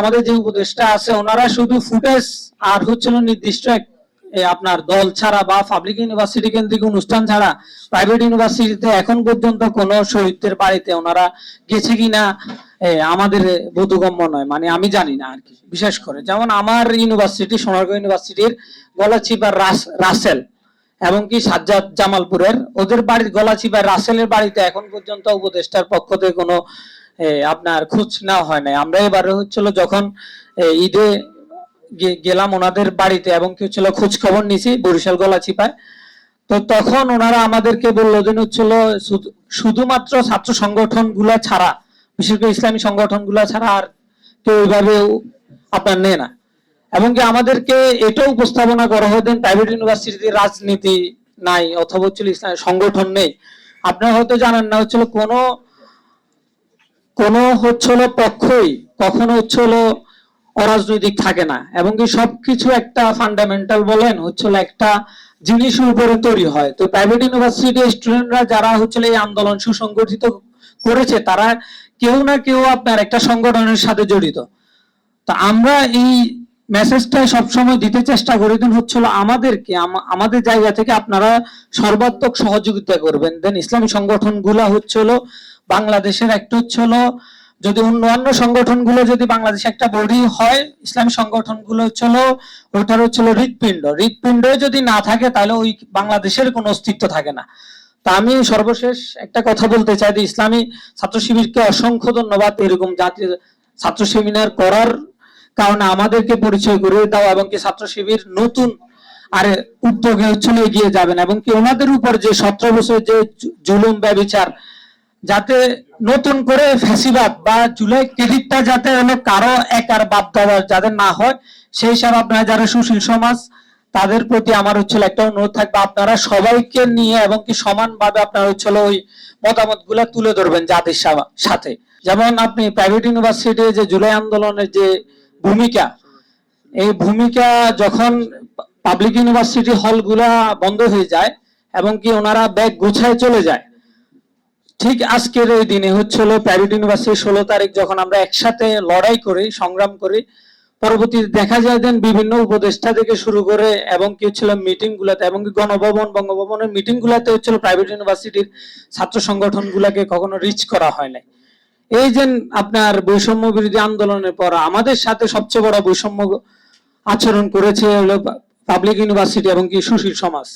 আমাদের যে উপদেষ্টা আছে, ওনারা শুধু ফুটেজ আর হচ্ছিল নির্দিষ্ট আপনার দল ছাড়া বা পাবলিক ইউনিভার্সিটি কেন্দ্রিক অনুষ্ঠান ছাড়া প্রাইভেট ইউনিভার্সিটিতে এখন পর্যন্ত কোনো শহীদদের বাড়িতে ওনারা গেছে কিনা আমাদের বোধগম্য নয়। মানে আমি জানি না আর কি, বিশেষ করে। যেমন আমার ইউনিভার্সিটি সোনারগাঁও ইউনিভার্সিটির গলাচিপার রাস- রাসেল এবং কি সাজ্জাদ জামালপুরের, ওদের বাড়ির গলাচিপার রাসেলের বাড়িতে এখন পর্যন্ত উপদেষ্টার পক্ষ থেকে কোনো আপনার খোঁজ নেওয়া হয় নাই। আমরা এবারে হচ্ছিল যখন ঈদে গেলাম ওনাদের বাড়িতে এবং কি হচ্ছিল খোঁজ খবর নিছি, বরিশাল গলাচিপায় তো তখন ওনারা আমাদেরকে বলল যে, হচ্ছিল শুধুমাত্র ছাত্র সংগঠনগুলা ছাড়া, বিশেষ করে ইসলামী সংগঠনগুলা ছাড়া আর কেউ ওইভাবে আপনার নেয় না। এবং কি আমাদেরকে এটাও উপস্থাপনা করা হতেন প্রাইভেট ইউনিভার্সিটিতে রাজনীতি নাই, অথবা হচ্ছিল ইসলামী সংগঠন নেই। আপনারা হয়তো জানেন না, হচ্ছিল কোনো কোন হচ্ছিল পক্ষই, কখনো হচ্ছিল অরাজনৈতিক থাকে না। এবং কি সবকিছু একটা ফান্ডামেন্টাল বলেন হচ্ছিল একটা জিনিসের উপরে তৈরি হয়। তো প্রাইভেট ইউনিভার্সিটি স্টুডেন্টরা যারা হচ্ছিল এই আন্দোলন সুসংগঠিত করেছে, তারা কেউ না কেউ আপনার একটা সংগঠনের সাথে জড়িত। তা আমরা এই মেসেজটা সবসময় দিতে চেষ্টা করি দেন হচ্ছিল আমাদেরকে, আম- আমাদের জায়গা থেকে আপনারা সর্বাত্মক সহযোগিতা করবেন। দেন ইসলামী সংগঠনগুলা হচ্ছিল বাংলাদেশের একটা হচ্ছিল যদি অন্য অন্যান্য সংগঠনগুলো যদি বাংলাদেশে একটা বডি হয়, ইসলামী সংগঠনগুলো হচ্ছিল ওটার হচ্ছিল হৃৎপিণ্ড। হৃৎপিণ্ড যদি না থাকে, তাহলে ওই বাংলাদেশের কোনো অস্তিত্ব থাকে না। তা আমি সর্বশেষ একটা কথা বলতে চাই যে, ইসলামী ছাত্র শিবিরকে অসংখ্য ধন্যবাদ এরকম জাতীয় ছাত্র সেমিনার করার কারণে আমাদেরকে পরিচয় করে দাও এবং কি ছাত্র শিবির নতুন আর উদ্যোগে হচ্ছিল এগিয়ে যাবেন এবং কি ওনাদের উপর যে সতেরো বছর যে জুলুম ব্যবচার, যাতে নতুন করে ফ্যাসিবাদ বা জুলাই ক্রেডিটটা যাতে হলো কারও একার বাদ দেওয়া যাতে না হয়, সেই হিসাবে আপনারা যারা সুশীল সমাজ, তাদের প্রতি আমার হচ্ছিল একটা অনুরোধ থাকবে। আপনারা সবাইকে নিয়ে এবং কি সমানভাবে আপনারা হচ্ছিল ওই মতামত তুলে ধরবেন জাতির সাথে। যেমন আপনি প্রাইভেট ইউনিভার্সিটি যে জুলাই আন্দোলনের যে ভূমিকা। এই ভূমিকা যখন পাবলিক ইউনিভার্সিটি হলগুলা বন্ধ হয়ে যায় এবং কি ওনারা ব্যাগ গুছায় চলে যায়, ঠিক আজকের এই দিনে হচ্ছিল প্রাইভেট ইউনিভার্সিটি ষোলো তারিখ যখন আমরা একসাথে লড়াই করি, সংগ্রাম করি, পরবর্তীতে দেখা যায় দেন বিভিন্ন উপদেষ্টা থেকে শুরু করে এবং কি হচ্ছিল মিটিং গুলাতে এবং কি গণভবন, বঙ্গভবনের মিটিং গুলাতে হচ্ছিল প্রাইভেট ইউনিভার্সিটির ছাত্র সংগঠন গুলাকে কখনো রিচ করা হয় নাই। এই যে আপনার বৈষম্য বিরোধী আন্দোলনের পর আমাদের সাথে সবচেয়ে বড় বৈষম্য আচরণ করেছে হলো পাবলিক ইউনিভার্সিটি এবং কি সুশীল সমাজ।